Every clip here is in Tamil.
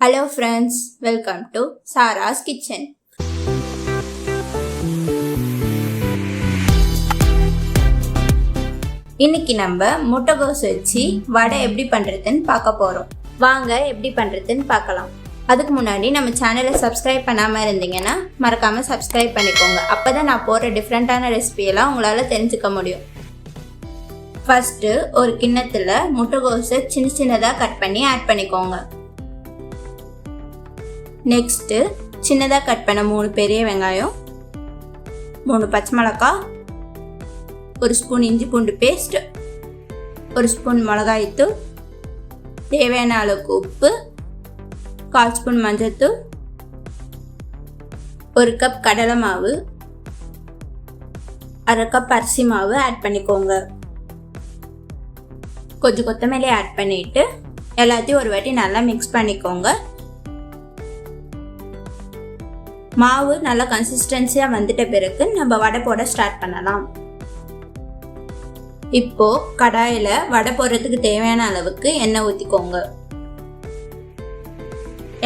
Hello friends welcome to Sara's kitchen இன்னைக்கு நம்ம முட்டைகோஸ் வச்சு வடை எப்படி பண்ணுறதுன்னு பார்க்க போகிறோம் வாங்க எப்படி பண்ணுறதுன்னு பார்க்கலாம். அதுக்கு முன்னாடி நம்ம சேனலை சப்ஸ்கிரைப் பண்ணாமல் இருந்தீங்கன்னா மறக்காமல் சப்ஸ்கிரைப் பண்ணிக்கோங்க. அப்போ தான் நான் போடுற டிஃப்ரெண்ட்டான ரெசிபியெல்லாம் உங்களால் தெரிஞ்சுக்க முடியும். ஃபஸ்ட்டு ஒரு கிண்ணத்தில் முட்டைகோஸை சின்ன சின்னதாக கட் பண்ணி ஆட் பண்ணிக்கோங்க. நெக்ஸ்ட்டு சின்னதாக கட் பண்ண மூணு பெரிய வெங்காயம் மூணு பச்சை மிளகா ஒரு ஸ்பூன் இஞ்சி பூண்டு பேஸ்ட் ஒரு ஸ்பூன் மிளகாய்த்தூள் தேவையான அளவுக்கு உப்பு கால் ஸ்பூன் மஞ்சள்தூள் ஒரு கப் கடலை மாவு அரை கப் அரிசி மாவு ஆட் பண்ணிக்கோங்க. கொஞ்சம் கொத்தமல்லி ஆட் பண்ணிவிட்டு எல்லாத்தையும் ஒரு வாட்டி நல்லா மிக்ஸ் பண்ணிக்கோங்க. மாவு நல்லா கன்சிஸ்டன்சியாக வந்துட்ட பிறகு நம்ம வடை போட ஸ்டார்ட் பண்ணலாம். இப்போ கடாயில் வடை போடுறதுக்கு தேவையான அளவுக்கு எண்ணெய் ஊற்றிக்கோங்க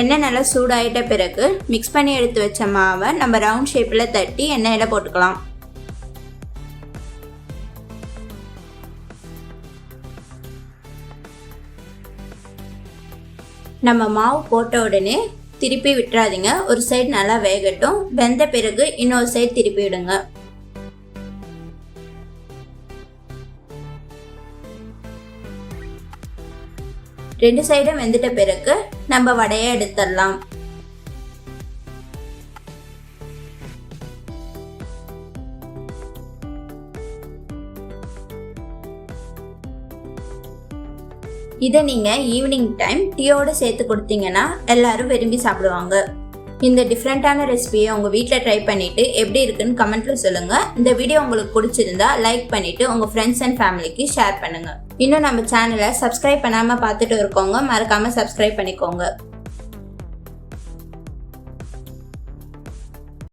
எண்ணெய் நல்லா சூடாயிட்ட பிறகு மிக்ஸ் பண்ணி எடுத்து வச்ச மாவை நம்ம ரவுண்ட் ஷேப்பில் தட்டி எண்ணெயில் போட்டுக்கலாம். நம்ம மாவு போட்ட உடனே திருப்பி விட்டுறாதீங்க. ஒரு சைடு நல்லா வேகட்டும். வெந்த பிறகு இன்னொரு சைடு திருப்பி விடுங்க. ரெண்டு சைடும் வெந்துட்ட பிறகு நம்ம வடையை எடுத்துடலாம். இதை நீங்கள் ஈவினிங் டைம் டீயோடு சேர்த்து கொடுத்தீங்கன்னா எல்லாரும் விரும்பி சாப்பிடுவாங்க. இந்த டிஃப்ரெண்ட்டான ரெசிபியை உங்கள் வீட்டில் ட்ரை பண்ணிவிட்டு எப்படி இருக்குன்னு கமெண்ட்டில் சொல்லுங்கள் இந்த வீடியோ உங்களுக்கு பிடிச்சிருந்தா லைக் பண்ணிவிட்டு உங்கள் ஃப்ரெண்ட்ஸ் அண்ட் ஃபேமிலிக்கு ஷேர் பண்ணுங்கள் இன்னும் நம்ம சேனலை சப்ஸ்கிரைப் பண்ணாமல் பார்த்துட்டு இருக்கோங்க மறக்காமல் சப்ஸ்கிரைப் பண்ணிக்கோங்க.